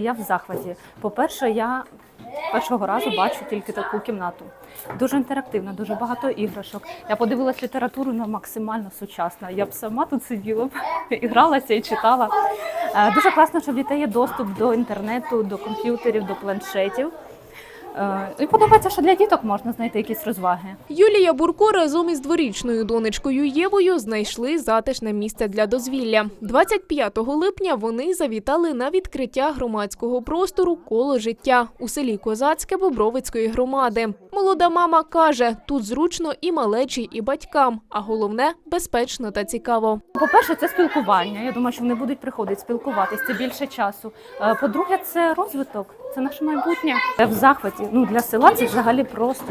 Я в захваті. По-перше, я першого разу бачу тільки таку кімнату. Дуже інтерактивна, дуже багато іграшок. Я подивилась літературу на максимально сучасна. Я б сама тут сиділа б і гралася і читала. Е, Дуже класно, що в дітей є доступ до інтернету, до комп'ютерів, до планшетів. Е, І подобається, що для діток можна знайти якісь розваги. Юлія Бурко разом із дворічною донечкою Євою знайшли затишне місце для дозвілля. 25 липня вони завітали на відкриття громадського простору коло життя у селі Козацьке Бобровицької громади. Молода мама каже, тут зручно і малечі, і батькам, а головне безпечно та цікаво. По-перше, це спілкування. Я думаю, що вони будуть приходити спілкуватись. Це більше часу. Е, По-друге, це розвиток, це наше майбутнє. Я в захваті. Ну для села це взагалі просто.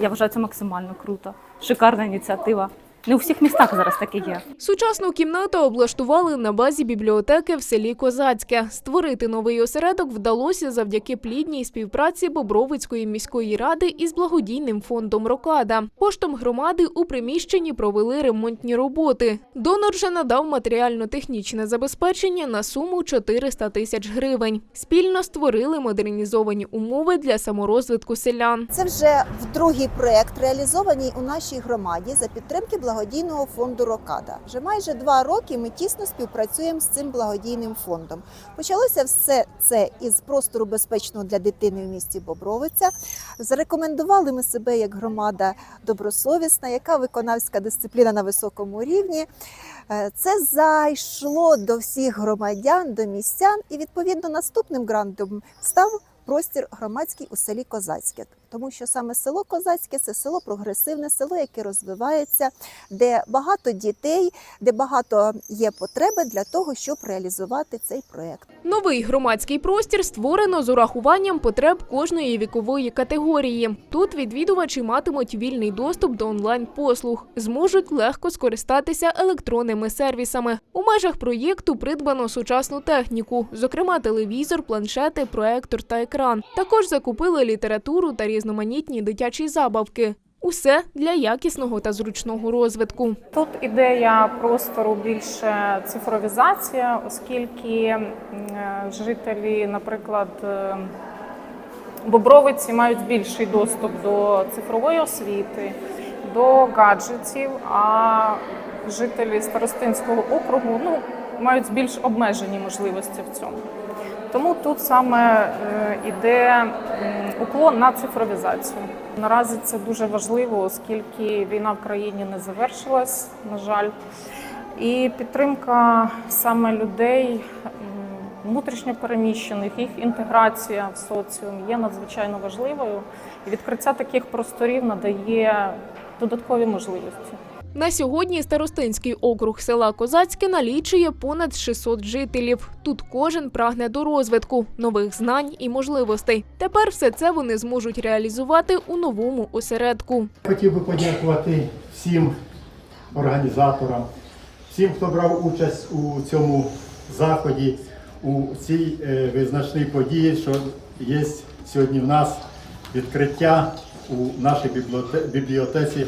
Я вважаю, це максимально круто. Шикарна ініціатива. Не у всіх містах зараз таке є. Сучасну кімнату облаштували на базі бібліотеки в селі Козацьке. Створити новий осередок вдалося завдяки плідній співпраці Бобровицької міської ради із благодійним фондом Рокада. Коштом громади у приміщенні провели ремонтні роботи. Донор же надав матеріально-технічне забезпечення на суму 400 тисяч гривень. Спільно створили модернізовані умови для саморозвитку селян. Це вже в другий проект реалізований у нашій громаді за підтримки благодійного фонду Рокада. Вже майже два роки ми тісно співпрацюємо з цим благодійним фондом. Почалося все це із простору безпечного для дитини в місті Бобровиця. Зарекомендували ми себе як громада добросовісна, яка виконавська дисципліна на високому рівні. Е, Це зайшло до всіх громадян, до містян, і відповідно наступним грантом став простір громадський у селі Козацьке. Тому що саме село Козацьке це село прогресивне, село, яке розвивається, де багато дітей, де багато є потреби для того, щоб реалізувати цей проект. Новий громадський простір створено з урахуванням потреб кожної вікової категорії. Тут відвідувачі матимуть вільний доступ до онлайн-послуг, зможуть легко скористатися електронними сервісами. У межах проєкту придбано сучасну техніку, зокрема телевізор, планшети, проектор та екран. Також закупили літературу та різноманітні дитячі забавки. Усе для якісного та зручного розвитку. Тут ідея простору більше цифровізація, оскільки е, жителі, наприклад, е, Бобровиці мають більший доступ до цифрової освіти, до гаджетів, а жителі Старостинського округу ну, мають більш обмежені можливості в цьому. Тому тут саме е, іде уклон на цифровізацію. Наразі це дуже важливо, оскільки війна в країні не завершилась, на жаль. І підтримка саме людей внутрішньо переміщених, їх інтеграція в соціум є надзвичайно важливою. І відкриття таких просторів надає додаткові можливості. На сьогодні Старостинський округ села Козацьке налічує понад 600 жителів. Тут кожен прагне до розвитку, нових знань і можливостей. Тепер все це вони зможуть реалізувати у новому осередку. Хотів би подякувати всім організаторам, всім, хто брав участь у цьому заході, у цій е, визначній події, що є сьогодні в нас відкриття у нашій бібліоте- бібліотеці.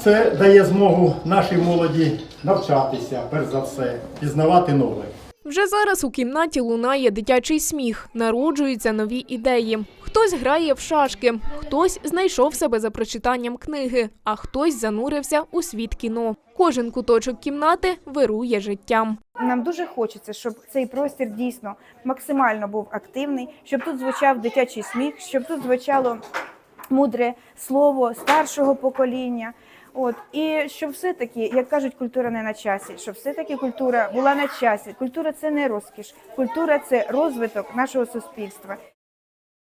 Це дає змогу нашій молоді навчатися, перш за все, пізнавати нове. Вже зараз у кімнаті лунає дитячий сміх, народжуються нові ідеї. Хтось грає в шашки, хтось знайшов себе за прочитанням книги, а хтось занурився у світ кіно. Кожен куточок кімнати вирує життям. Нам дуже хочеться, щоб цей простір дійсно максимально був активний, щоб тут звучав дитячий сміх, щоб тут звучало мудре слово старшого покоління. От і що все-таки, як кажуть, культура не на часі, що все-таки культура була на часі. Культура це не розкіш, культура це розвиток нашого суспільства.